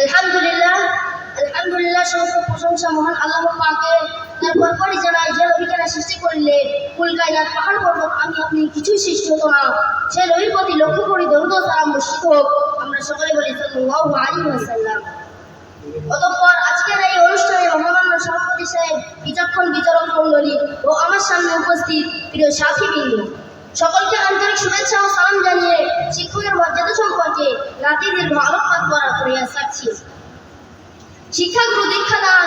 আলহামদুলিল্লাহ আলহামদুলিল্লাহ সমস্ত প্রশংসা মহান আল্লাহ পাকে তারপর পরে জানাই যে নবীকেরা সৃষ্টি করলে, কুলকাইনার পাহাড় পর্বত আমি আপনি কিছুই সৃষ্টি হতো না। সে নবীর প্রতি লক্ষ্য করি, দরুদ সালাম বর্ষিত হোক। আমরা সকলে বলি, সাল্লাল্লাহু আলাইহি ওয়াসাল্লাম। অতঃপর আজকের এই অনুষ্ঠানে মহামান্য সভাপতি সাহেব বিচক্ষণ বিচারক মণ্ডলী ও আমার সামনে উপস্থিত প্রিয় সাথী বিন্দু সকলকে আন্তরিক শুভেচ্ছা রাতে দীর্ঘ আলোকপাত করার প্রয়াস রাখছি শিক্ষাগুরু দীক্ষা দান,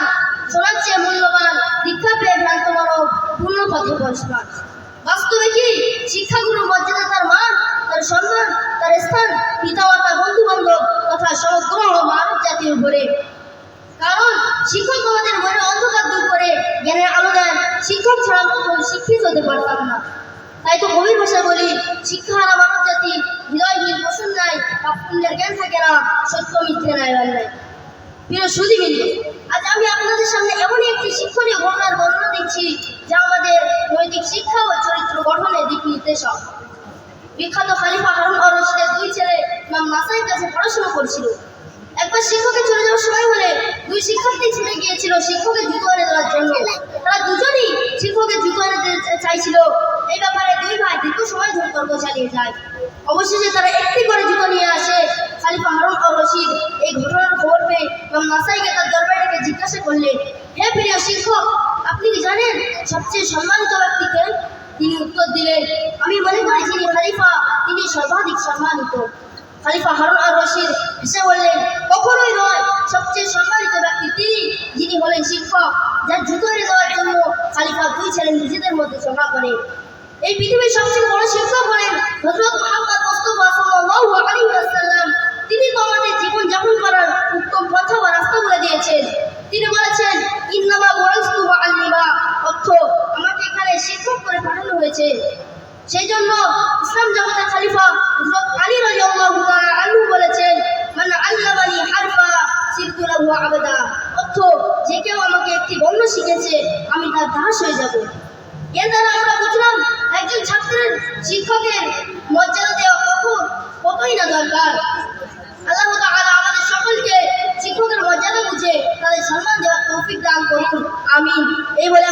শোনার চেয়ে মূল্যবান, দীক্ষা পেয়ে ভ্রান্ত মানব, পূর্ণ পথে পৌঁছবান বাস্তবে কি শিক্ষাগুরু মর্যাদা তার মান, তার সম্মান, তার স্থান, পিতামাতা বন্ধু বান্ধব তথা সমগ্র মানব জাতির উপরে? কারণ শিক্ষক আমাদের মনে অন্ধকার দূর করে জ্ঞানের আলো দেন, শিক্ষক ছাড়া কখনো শিক্ষিত হতে পারতাম না। তাই তো গভীর ভাষায় বলি, শিক্ষা না সত্য মিথ্যে নাই নাই প্রিয় সুদীবিন্দু আজ আমি আপনাদের সামনে এমনই একটি শিক্ষণীয় ঘটনার বর্ণনা দিচ্ছি, যা আমাদের নৈতিক শিক্ষা ও চরিত্র গঠনের দিক নির্দেশক। বিখ্যাত খালিফা হারুন অর রশিদের দুই ছেলে ইমাম নাসাইয়ের কাছে পড়াশোনা করছিল। একবার শিক্ষকের চলে যাওয়ার সময় হলে দুই শিক্ষার্থী ছুটে গিয়েছিল শিক্ষকের জুতো এনে দেওয়ার জন্য। তারা দুজনই শিক্ষকের জুতো এনে দিতে চাইছিল। এই ব্যাপারে দুই ভাই দীর্ঘ সময় ধরে তর্ক চালিয়ে যায়। অবশেষে তারা একটি করে জুতো নিয়ে আসে খালিফা হারুন অর রশিদ এই ঘটনার খবর পেয়ে ইমাম নাসাইকে তার দরবারে জিজ্ঞাসা করলেন হে প্রিয় শিক্ষক, আপনি কি জানেন সবচেয়ে সম্মানিত ব্যক্তিকে? তিনি উত্তর দিলেন, আমি মনে করি যিনি খালিফা, তিনি সর্বাধিক সম্মানিত। খালিফা হারুন আর রশিদ এসে বললেন, কখনোই নয়, সবচেয়ে সম্মানিত ব্যক্তি তিনি, যিনি হলেন শিক্ষক, যার জুতো এনে দেওয়ার জন্য খালিফা দুই ছেলে নিজেদের মধ্যে ঝগড়া করে। এই পৃথিবীর সবচেয়ে বড় শিক্ষক হলেন হযরত হয়েছে। সেই জন্য ইসলাম জগতের খালিফা আলী রাদিয়াল্লাহু তাআলা আনহু বলেছেন, মান আল্লামানি হারফা সিরতু লাহু আবদা। অর্থ, যে কেউ আমাকে একটি বর্ণ শিখেছে, আমি তার দাস হয়ে যাব। এর দ্বারা আমরা বুঝলাম, একজন ছাত্রের শিক্ষকের মর্যাদা দেওয়া কত কতই না দরকার। আল্লাহ তাআলা আমাদের সকলকে শিক্ষকের মর্যাদা বুঝে তাদের সম্মান দেওয়ার তৌফিক দান করুন। আমিন। এই বলে